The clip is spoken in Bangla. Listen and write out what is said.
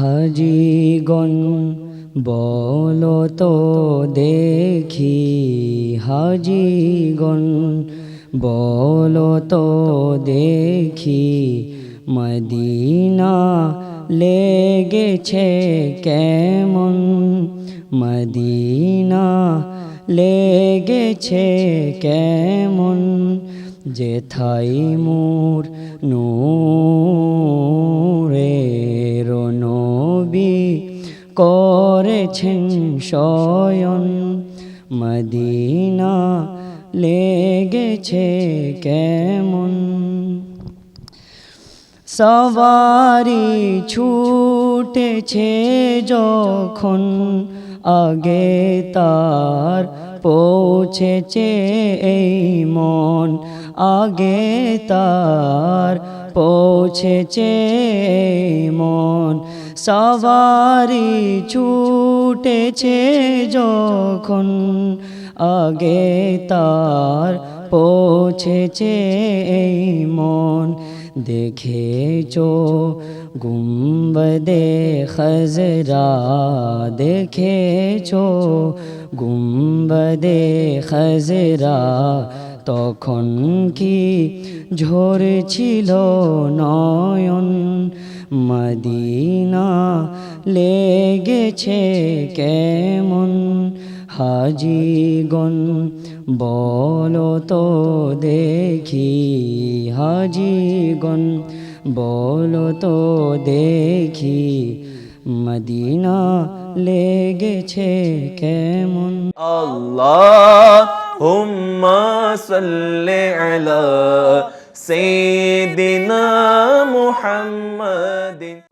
হাজিগণ বলো তো দেখি হাজিগণ বলো তো দেখি মদিনা লেগেছে কেমন? মদিনা লেগেছে কেমন? যেথাই মোর নূরের করেছেন শয়ন। মদিনা লেগেছে কেমন? সবারি ছুটেছে যখন আগে তার পৌঁছেছে এই মন, আগে তার পৌঁছেছে মন। সবারি ছুটেছে যখন আগে তার পৌঁছেছে এই মন। দেখেছ গুম্বদে খজরা, দেখেছ গুম্বদে খজরা তখন কি ঝরেছিল নয়ন? মদিনা লেগেছে কেমন? হাজিগণ, বল তো দেখি হাজিগণ, বল তো দেখি মদিনা লেগেছে কেমন? আল্লাহ হুম صل على سيدنا محمد